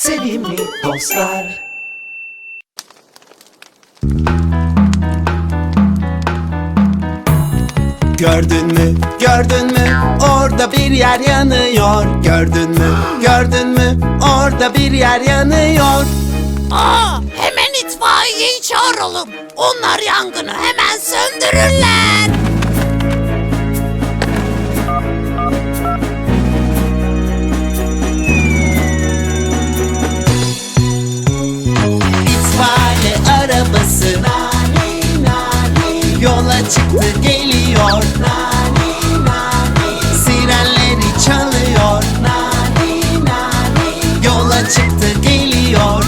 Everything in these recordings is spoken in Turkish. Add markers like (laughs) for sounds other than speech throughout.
sevimli dostlar. Gördün mü, gördün mü? Orada bir yer yanıyor. Gördün mü, gördün mü? Orada bir yer yanıyor. Aa, hemen itfaiyeyi çağıralım. Onlar yangını hemen söndürürler. Çıktı geliyor. Sirenleri çalıyor. Yola çıktı geliyor.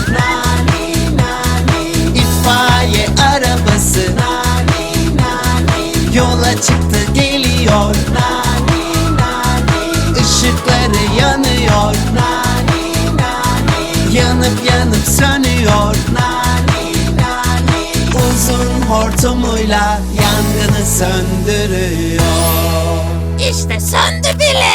İtfaiye arabası. Yola çıktı geliyor. Işıkları yanıyor. Yanıp yanıp sönüyor. Uzun hortumuyla yangını söndürüyor İşte söndü bile.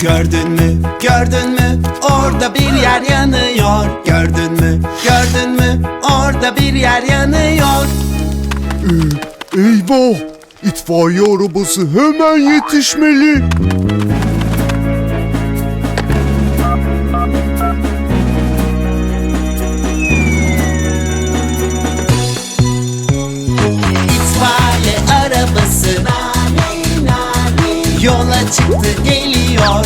Gördün mü, gördün mü? Orada bir yer yanıyor Gördün mü, gördün mü? Orada bir yer yanıyor Eyvah! İtfaiye arabası hemen yetişmeli. Çıktı geliyor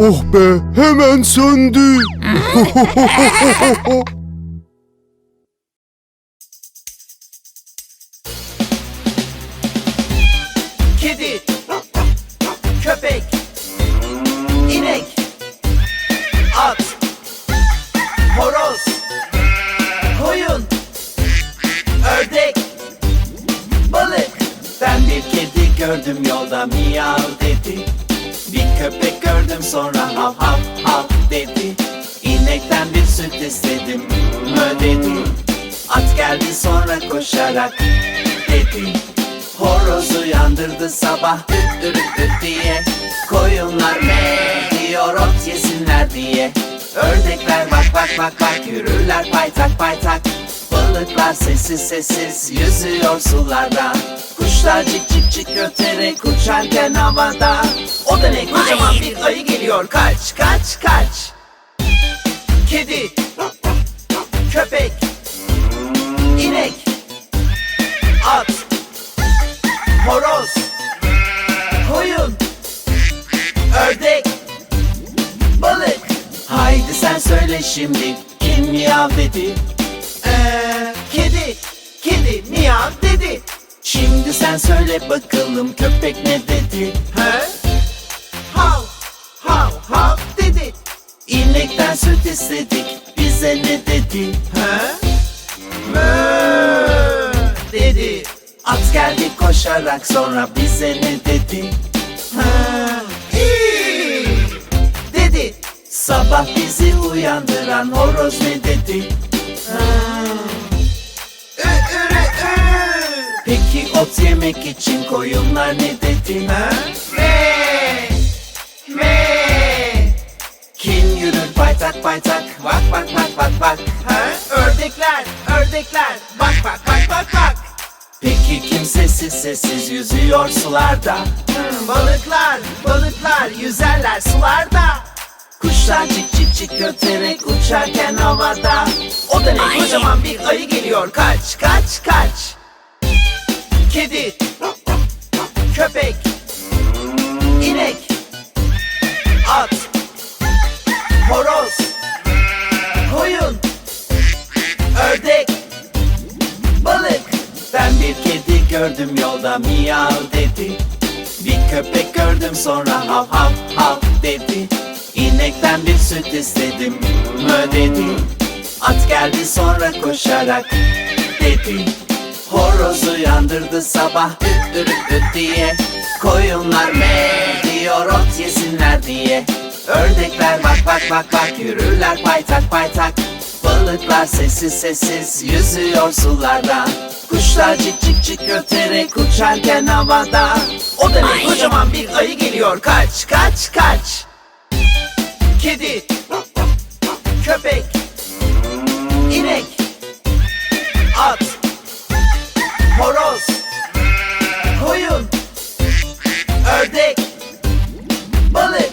Oh be hemen söndü. (laughs) Kedi Köpek inek At Horoz Koyun Ördek Balık Ben bir kedi gördüm koşarak dedi Horoz uyandırdı sabah üt ürüt üt diye. Koyunlar me diyor ot yesinler diye. Ördekler bak bak bak bak yürürler paytak paytak. Balıklar sessiz sessiz yüzüyor sularda. Kuşlar cik cik cik öterek uçarken havada. O da ne kocaman bir ayı geliyor kaç kaç kaç. Kedi Köpek söyle şimdi kim miyav dedi? Ee, kedi, kedi miyav dedi. Şimdi sen söyle bakalım köpek ne dedi? He? Hav, hav, hav dedi. İnekten süt istedik, bize ne dedi? He? Mö dedi. At geldi koşarak sonra bize ne dedi? Ha, Sabah bizi uyandıran horoz ne dedi? Ü, ürü, ü. Peki ot yemek için koyunlar ne dedi? Ha? Me, me. Kim yürür paytak paytak Bak bak bak bak bak ha? Ördekler ördekler Bak bak bak bak bak Peki kim sessiz sessiz yüzüyor sularda Hmm, Balıklar balıklar yüzerler sularda Kuşlar cik cik cik göterek uçarken havada. O da ne? Kocaman bir ayı geliyor. Kaç kaç kaç. Kedi. Köpek. İnek. At. Horoz. Koyun. Ördek. Balık. Ben bir kedi gördüm yolda miyav dedi. Bir köpek gördüm sonra hav hav hav dedi. İnekten bir süt istedim mö dedi At geldi sonra koşarak dedi. Horozu yandırdı sabah üt ürüt üt diye. Koyunlar me diyor ot yesinler diye. Ördekler bak bak bak bak yürürler paytak paytak. Balıklar sessiz sessiz yüzüyor sularda. Kuşlar cik cik cik öterek uçarken havada. O demek kocaman bir ayı geliyor. Kaç kaç kaç. Kedi Köpek inek At Horoz Koyun Ördek Balık.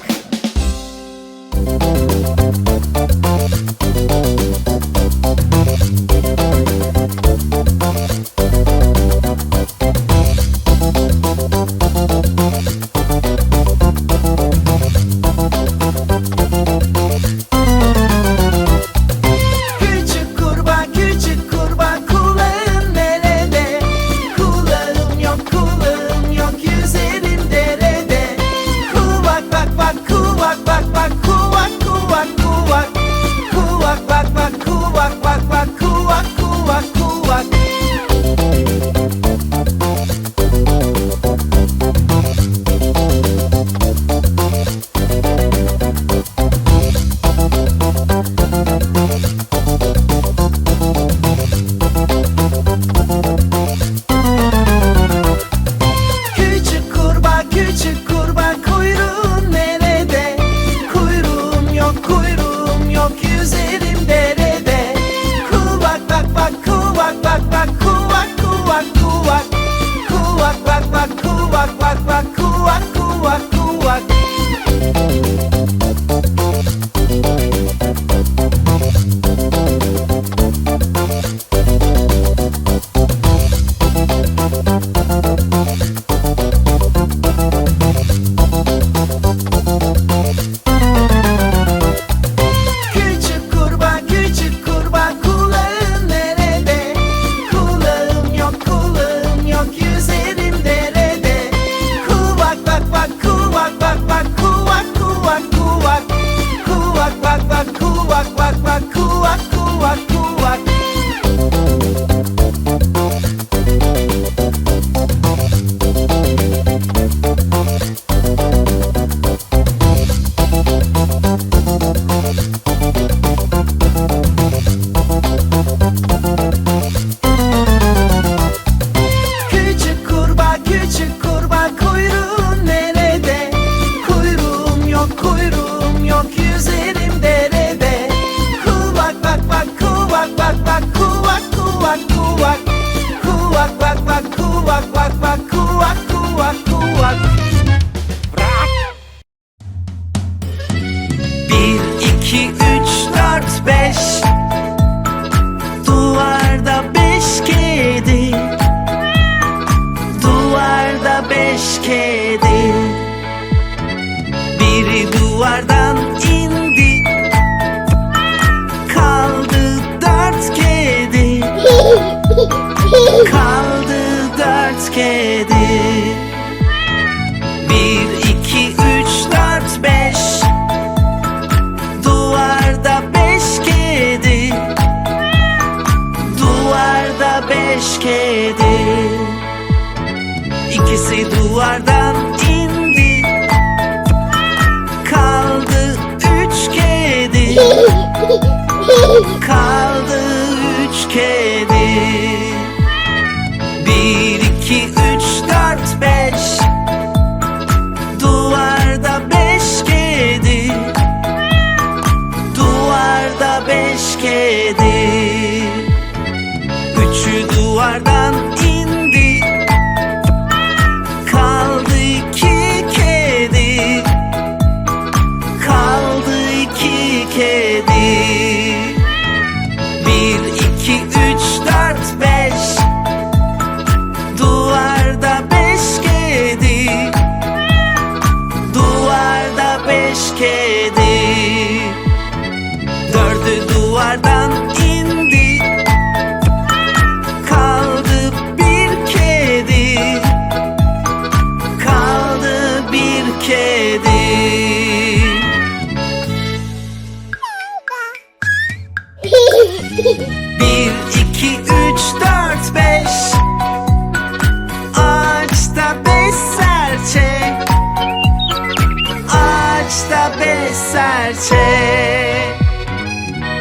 Serçe.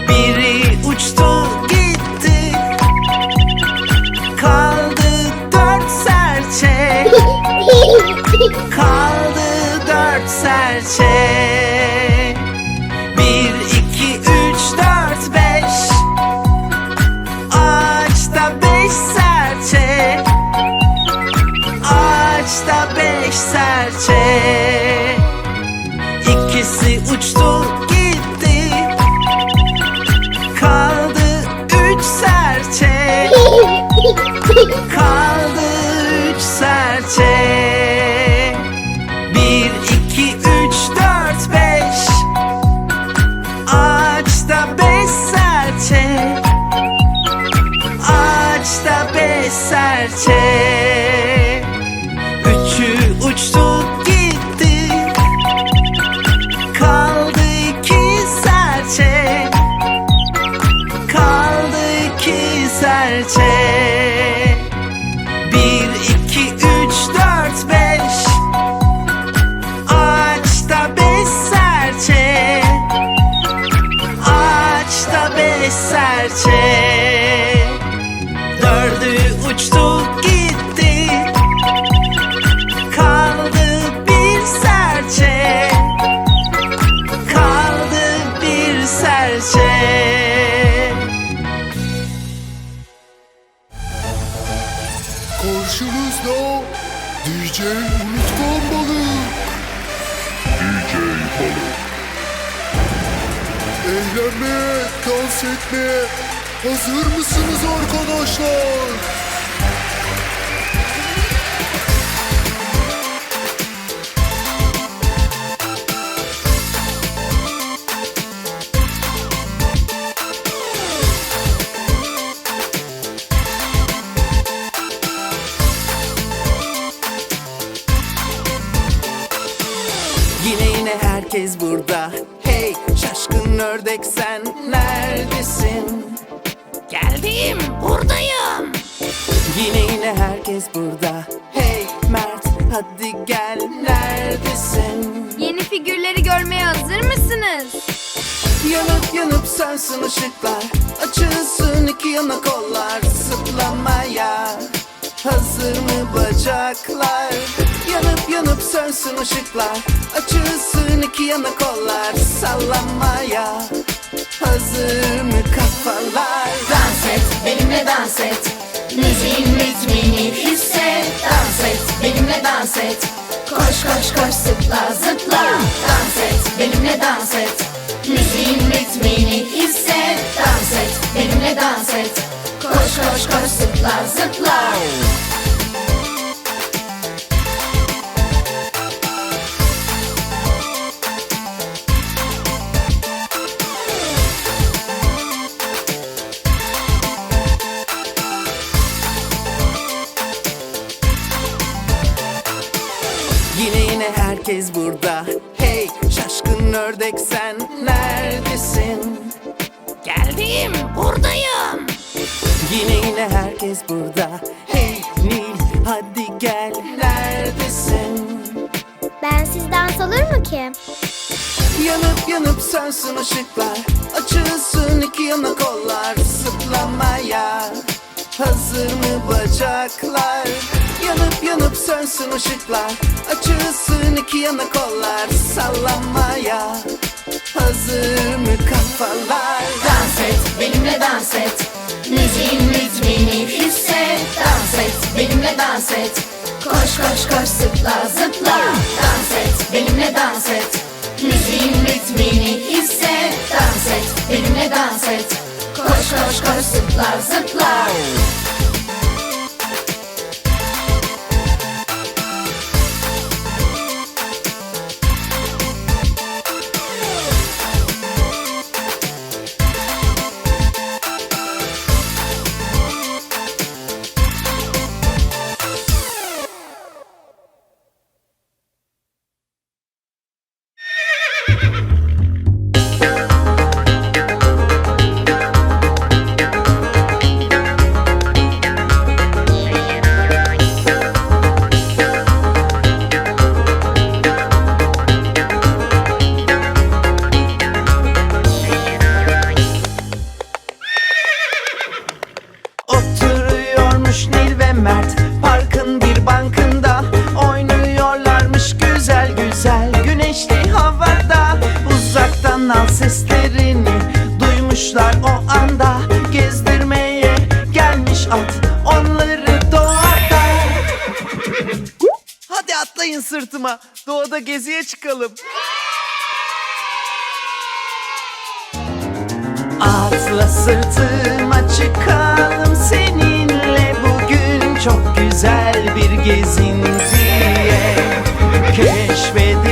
Biri uçtu gitti. Kaldı dört serçe. (laughs) Kaldı dört serçe eserce Eğlenmeye, dans etmeye hazır mısınız arkadaşlar? Yine yine herkes burada Ördek sen neredesin? Geldim, buradayım. Yine yine herkes burada Hey Mert hadi gel neredesin? Yeni figürleri görmeye hazır mısınız? Yanıp yanıp sönsün ışıklar Açılsın iki yana kollar Zıplamaya Hazır mı bacaklar? Yanıp yanıp sönsün ışıklar Açılsın iki yana kollar Sallamaya Hazır mı kafalar? Dans et, benimle dans et. Müziğin ritmini hisset. Dans et, benimle dans et. Koş koş koş zıpla zıpla. Dans et, benimle dans et. Müziğin ritmini hisset. Dans et, benimle dans et. Koş koş koş zıpla zıpla. Yine herkes burada Hey şaşkın ördek sen neredesin? Geldim, buradayım. Yine yine herkes burada Hey Nil hadi gel neredesin? Ben siz dans olur mu ki? Yanıp yanıp sönsün ışıklar Açılsın iki yana kollar Zıplamaya Hazır mı bacaklar? Yanıp yanıp sönsün ışıklar Açılsın iki yana kollar Sallamaya Hazır mı kafalar? Dans et, benimle dans et. Müziğin ritmini hisset. Dans et, benimle dans et. Koş koş koş zıpla zıpla. Dans et, benimle dans et. Müziğin ritmini hisset. Dans et, benimle dans et. Koş koş koş zıpla zıpla. Seslerini duymuşlar o anda gezdirmeye gelmiş at onları doğada. Hadi atlayın sırtıma doğada geziye çıkalım. Atla sırtıma çıkalım seninle bugün çok güzel bir gezintiye Keşfedelim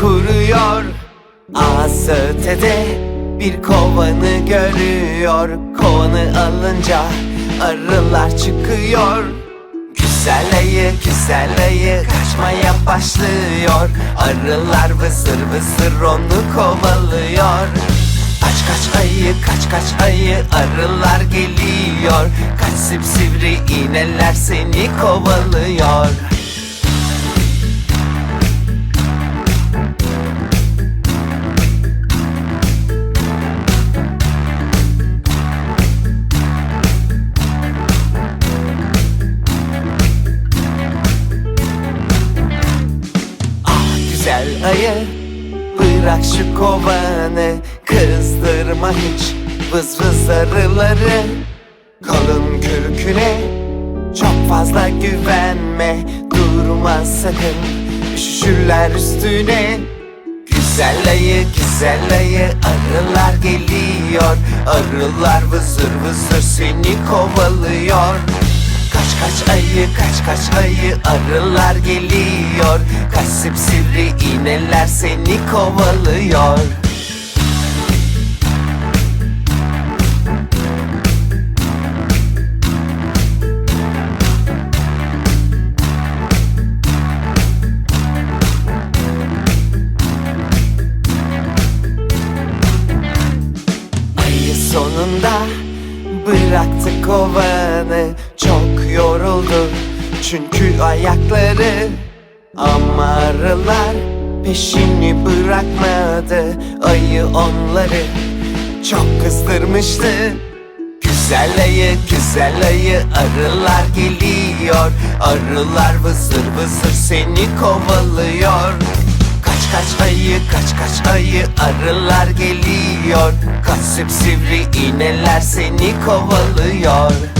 kuruyor. Ağzı ötede Bir kovanı görüyor. Kovanı alınca Arılar çıkıyor. Güzel ayı, güzel ayı Kaçmaya başlıyor. Arılar vızır vızır onu kovalıyor. Kaç kaç ayı kaç kaç ayı arılar geliyor. Kaç sivri iğneler seni kovalıyor güzel ayı Bırak şu kovanı Kızdırma hiç Vız vız arıları. Kalın kürküne Çok fazla güvenme Durma sakın Üşüşürler üstüne. Güzel ayı güzel ayı Arılar geliyor. Arılar vızır vızır seni kovalıyor Kaç ayı kaç kaç ayı arılar geliyor. Kaç sivri iğneler seni kovalıyor çünkü ayakları Ama arılar peşini bırakmadı Ayı onları. Çok kızdırmıştı. Güzel ayı, güzel ayı arılar geliyor. Arılar vızır vızır seni kovalıyor. Kaç kaç ayı, kaç kaç ayı arılar geliyor. Kaç sivri iğneler seni kovalıyor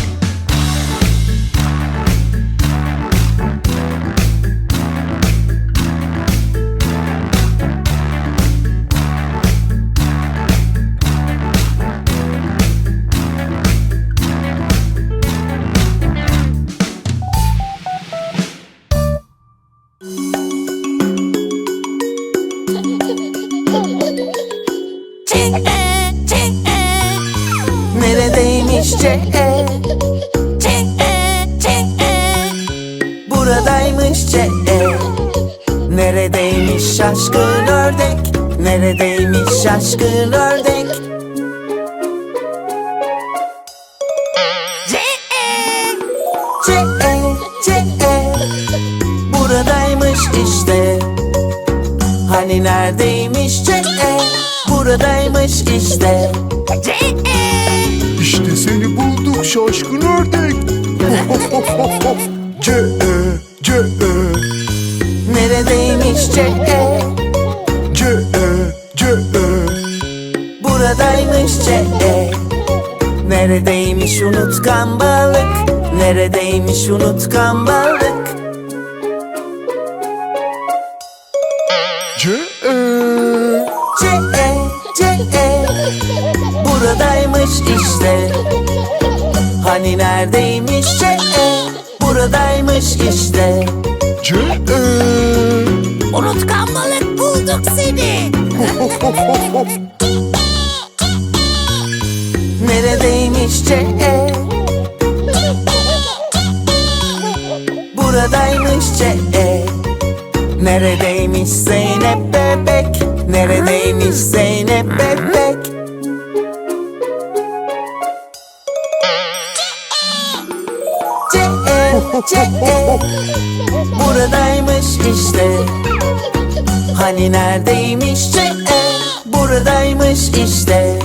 neymiş E C E C E. Buradaymış C E. Neredeymiş şaşkın ördek? Neredeymiş şaşkın ördek? C E. C E C E. Buradaymış işte. Hani neredeymiş C E? Buradaymış işte. İşte seni bulduk şaşkın ördek. (laughs) C E C E. Neredeymiş C E? C E C E. Buradaymış C E. Neredeymiş unutkan balık Neredeymiş unutkan balık C E Buradaymış işte? Hani neredeymiş C E? Buradaymış işte. C E. Unutkan balık bulduk seni. (laughs) Neredeymiş C E? Buradaymış C E. Neredeymiş Zeynep bebek? Neredeymiş Zeynep bebek (laughs) Buradaymış işte. Hani neredeymiş? E Buradaymış işte.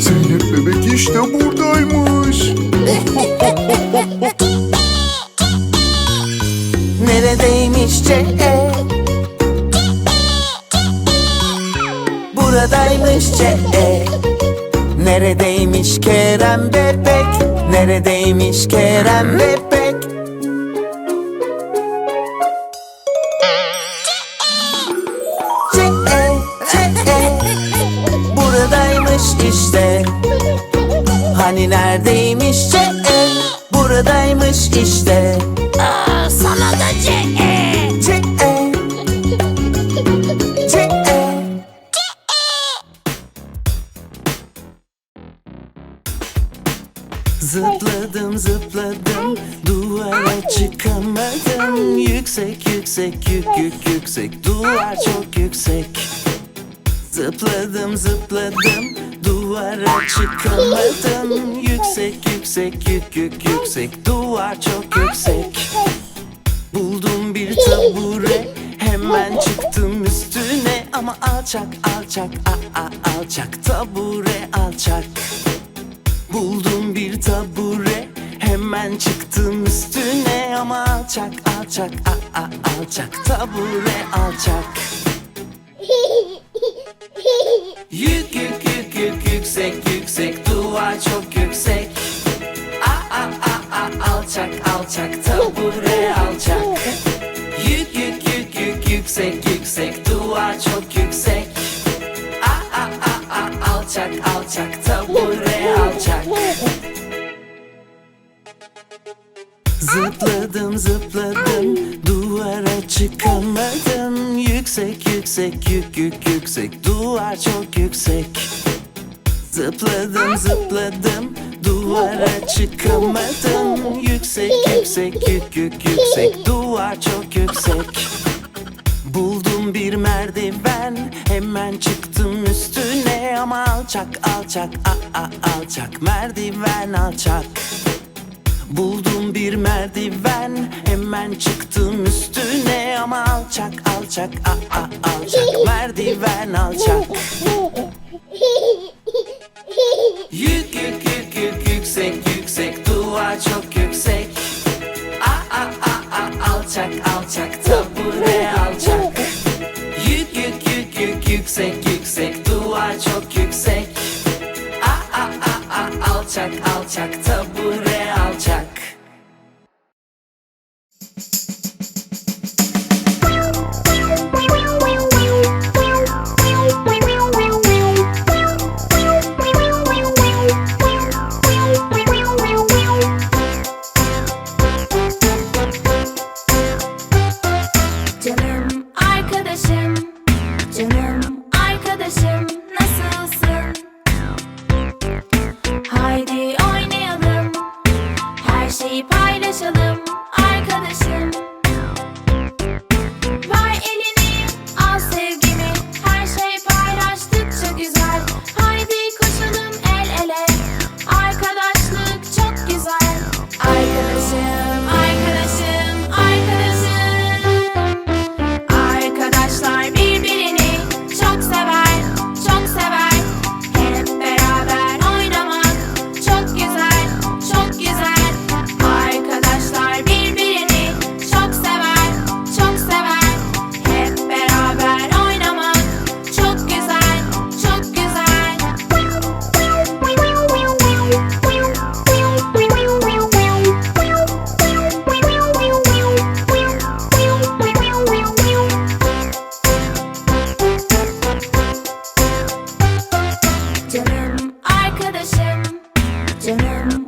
Zeynep bebek işte buradaymış. (laughs) Neredeymiş? E Buradaymış E Neredeymiş Kerem bebek? Neredeymiş Kerem bebek? C E E. Buradaymış işte. Hani neredeymiş? C E. Buradaymış işte duvara çıkamadım. Yüksek yüksek yük yük yüksek. Duvar çok yüksek. Zıpladım zıpladım. Duvara çıkamadım. Yüksek yüksek yük yük yüksek. Duvar çok yüksek. Buldum bir tabure. Hemen çıktım üstüne. Ama alçak alçak a a alçak. Tabure alçak. Buldum bir tabure hemen çıktım üstüne Ama alçak alçak a a alçak tabure alçak. Yük yük yük yük yüksek yüksek duvar çok yüksek. A a a a alçak alçak tabure alçak. Yük yük yük yük yüksek yüksek duvar çok yüksek Zıpladım zıpladım duvara çıkamadım. Yüksek yüksek yük yük yüksek duvar çok yüksek. Zıpladım zıpladım duvara çıkamadım. Yüksek yüksek yük yük yüksek duvar çok yüksek. Buldum bir merdiven hemen çıktım üstüne. Ama alçak alçak a a alçak merdiven alçak Buldum bir merdiven hemen çıktım üstüne. Ama alçak alçak a a alçak. (laughs) Merdiven alçak. Yük yük yük yük yüksek yüksek. Duvar çok yüksek. A a a a alçak alçak. Tabure alçak? Yük yük yük yük yüksek dinner.